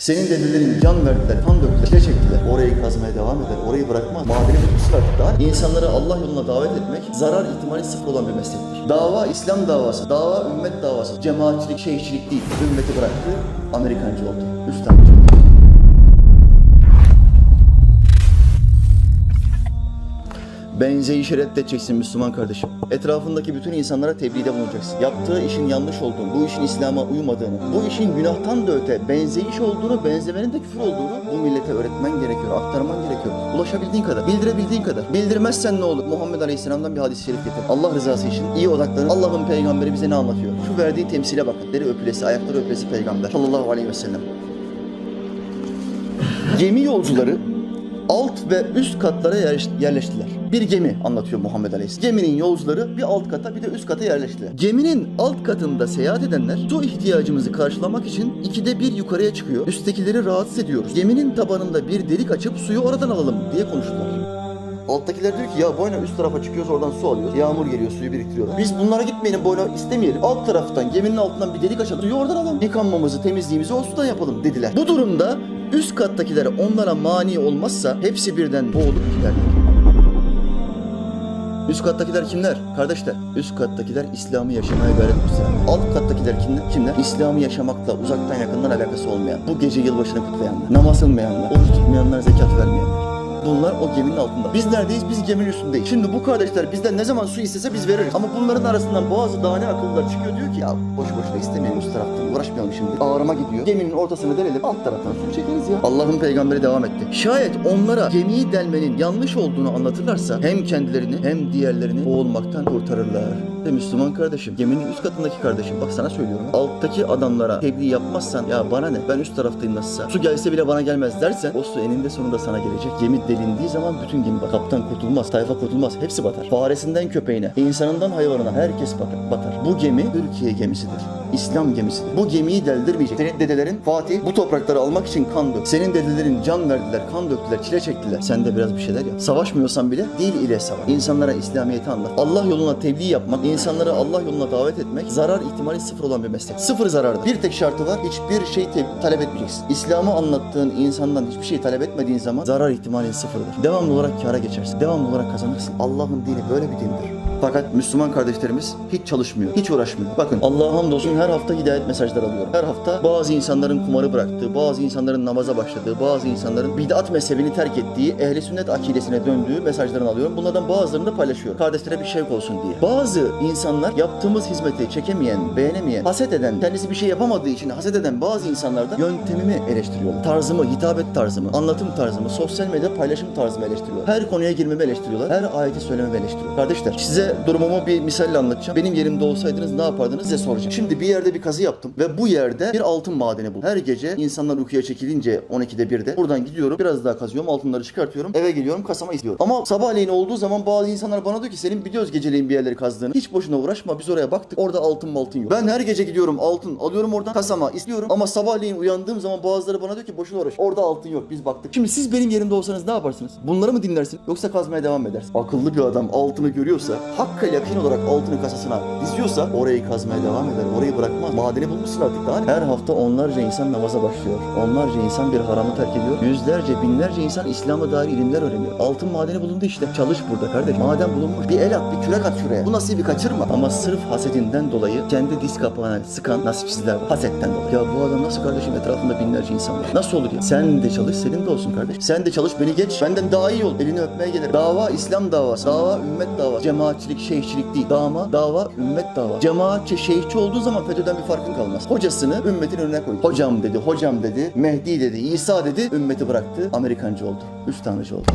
Senin dedelerin can verdiler, kan döktüler, çile çektiler. Orayı kazmaya devam eder, orayı bırakmaz. Madeni bitmişsin artık daha. İnsanları Allah yoluna davet etmek zarar ihtimali sıfır olan bir meslektir. Dava İslam davası, dava ümmet davası. Cemaatçilik, şeyhçilik değil. Ümmeti bıraktı, Amerikancı oldu. Üstancı. Benzeyi reddedeceksin Müslüman kardeşim. Etrafındaki bütün insanlara tebliğde bulunacaksın. Yaptığı işin yanlış olduğunu, bu işin İslam'a uymadığını, bu işin günahtan da öte benzeyiş olduğunu, benzemenin de küfür olduğunu bu millete öğretmen gerekiyor, aktarman gerekiyor. Ulaşabildiğin kadar, bildirebildiğin kadar. Bildirmezsen ne olur? Muhammed Aleyhisselam'dan bir hadis-i şerif getir. Allah rızası için iyi odaklanın. Allah'ın peygamberi bize ne anlatıyor? Şu verdiği temsile bakın. Deri öpülesi, ayakları öpülesi peygamber. Sallallahu aleyhi ve sellem. Gemi yolcuları alt ve üst katlara yerleş- yerleştiler. Bir gemi anlatıyor Muhammed Aleyhisselam. Geminin yolcuları bir alt kata bir de üst kata yerleştiler. Geminin alt katında seyahat edenler su ihtiyacımızı karşılamak için ikide bir yukarıya çıkıyor. Üsttekileri rahatsız ediyoruz. Geminin tabanında bir delik açıp suyu oradan alalım diye konuştular. Alttakiler diyor ki ya boyuna üst tarafa çıkıyoruz oradan su alıyoruz. Yağmur geliyor suyu biriktiriyorlar. Biz bunlara gitmeyelim boyuna istemeyelim. Alt taraftan geminin altından bir delik açalım. Suyu oradan alalım. Yıkanmamızı temizliğimizi o sudan yapalım dediler. Bu durumda üst kattakiler onlara mani olmazsa hepsi birden boğulup giderler. Üst kattakiler kimler? Kardeşler, üst kattakiler İslam'ı yaşamaya gayret gösteren. Alt kattakiler kimler? Kimler? İslam'ı yaşamakla uzaktan yakından alakası olmayan, bu gece yılbaşını kutlayanlar, namaz kılmayanlar, oruç tutmayanlar, zekat vermeyenler. Bunlar o geminin altında. Biz neredeyiz? Biz geminin üstündeyiz. Şimdi bu kardeşler bizden ne zaman su istese biz veririz. Ama bunların arasından bazı dane akıllılar çıkıyor diyor ki ya boş boşuna istemeyelim üst taraftan uğraşmayalım şimdi. Ağrıma gidiyor. Geminin ortasını delelim alt taraftan su çekeriz ya. Allah'ın peygamberi devam etti. Şayet onlara gemiyi delmenin yanlış olduğunu anlatırlarsa hem kendilerini hem diğerlerini boğulmaktan kurtarırlar. Ve Müslüman kardeşim, geminin üst katındaki kardeşim bak sana söylüyorum. Alttaki adamlara tebliğ yapmazsan ya bana ne ben üst taraftayım nasılsa. Su gelse bile bana gelmez dersen o su eninde sonunda sana gelecek. Gemi delindiği zaman bütün gemi batar. Kaptan kurtulmaz, tayfa kurtulmaz. Hepsi batar. Faresinden köpeğine, insanından hayvanına herkes batar. Bu gemi Türkiye gemisidir. İslam gemisidir. Bu gemiyi deldirmeyecek. Senin dedelerin Fatih bu toprakları almak için kan döktü. Senin dedelerin can verdiler, kan döktüler, çile çektiler. Sen de biraz bir şeyler yap. Savaşmıyorsan bile dil ile savaş. İnsanlara İslamiyet'i anlat. Allah yoluna tebliğ yapmak, insanları Allah yoluna davet etmek zarar ihtimali sıfır olan bir meslek. Sıfır zarardır. Bir tek şartı var. Hiçbir şey talep etmeyeceksin. İslam'ı anlattığın insandan hiçbir şey talep etmediğin zaman zarar ihtimali sıfırdır. Devamlı olarak kâra geçersin. Devamlı olarak kazanırsın. Allah'ın dini böyle bir dindir. Fakat Müslüman kardeşlerimiz hiç çalışmıyor, hiç uğraşmıyor. Bakın Allah'a hamdolsun her hafta hidayet mesajları alıyorum. Her hafta bazı insanların kumarı bıraktığı, bazı insanların namaza başladığı, bazı insanların bid'at mezhebini terk ettiği, ehli sünnet akidesine döndüğü mesajlarını alıyorum. Bunlardan bazılarını da paylaşıyorum. Kardeşlere bir şevk olsun diye. Bazı insanlar yaptığımız hizmeti çekemeyen, beğenemeyen, haset eden, kendisi bir şey yapamadığı için haset eden bazı insanlar da yöntemimi eleştiriyorlar. Tarzımı, hitabet tarzımı, anlatım tarzımı, sosyal medya paylaşım tarzımı eleştiriyorlar. Her konuya girmemi eleştiriyorlar. Her ayeti söylememi eleştiriyorlar. Kardeşler size durumumu bir misalle anlatacağım. Benim yerimde olsaydınız ne yapardınız size soracağım. Şimdi bir yerde bir kazı yaptım ve bu yerde bir altın madeni buldum. Her gece insanlar uykuya çekilince 12'de 1'de buradan gidiyorum biraz daha kazıyorum altınları çıkartıyorum eve geliyorum kasama istiyorum. Ama sabahleyin olduğu zaman bazı insanlar bana diyor ki senin biliyoruz geceleyin bir yerleri kazdığını. Hiç boşuna uğraşma biz oraya baktık orada altın altın yok. Ben her gece gidiyorum altın alıyorum oradan kasama istiyorum ama sabahleyin uyandığım zaman bazıları bana diyor ki boşuna uğraş. Orada altın yok biz baktık. Şimdi siz benim yerimde olsanız ne yaparsınız? Bunları mı dinlersiniz yoksa kazmaya devam mı edersiniz? Akıllı bir adam altını görüyorsa hakka yakın olarak altını kasasına diziyorsa orayı kazmaya devam eder. Orayı bırakmaz. Madeni bulmuşsun artık daha. Her hafta onlarca insan namaza başlıyor. Onlarca insan bir haramı terk ediyor. Yüzlerce binlerce insan İslam'a dair ilimler öğreniyor. Altın madeni bulundu işte. Çalış burada kardeş. Maden bulunmuş. Bir el at, bir kürek at şuraya. Bu nasibi kaçırma. Ama sırf hasetinden dolayı kendi diz kapağına sıkan nasipsizler var. Hasetten dolayı. Ya bu adam nasıl kardeşim etrafında binlerce insan var. Nasıl olur ya? Sen de çalış, senin de olsun kardeş. Sen de çalış, beni geç. Benden daha iyi ol. Elini öpmeye gelir. Dava İslam davası. Dava ümmet davası. Cemaatçilik, şeyhçilik değil. Dama, dava, ümmet dava. Cemaatçi, şeyhçi olduğu zaman FETÖ'den bir farkın kalmaz. Hocasını ümmetin önüne koydu. Hocam dedi, hocam dedi, Mehdi dedi, İsa dedi, ümmeti bıraktı. Amerikancı oldu. Üç tanrıcı oldu.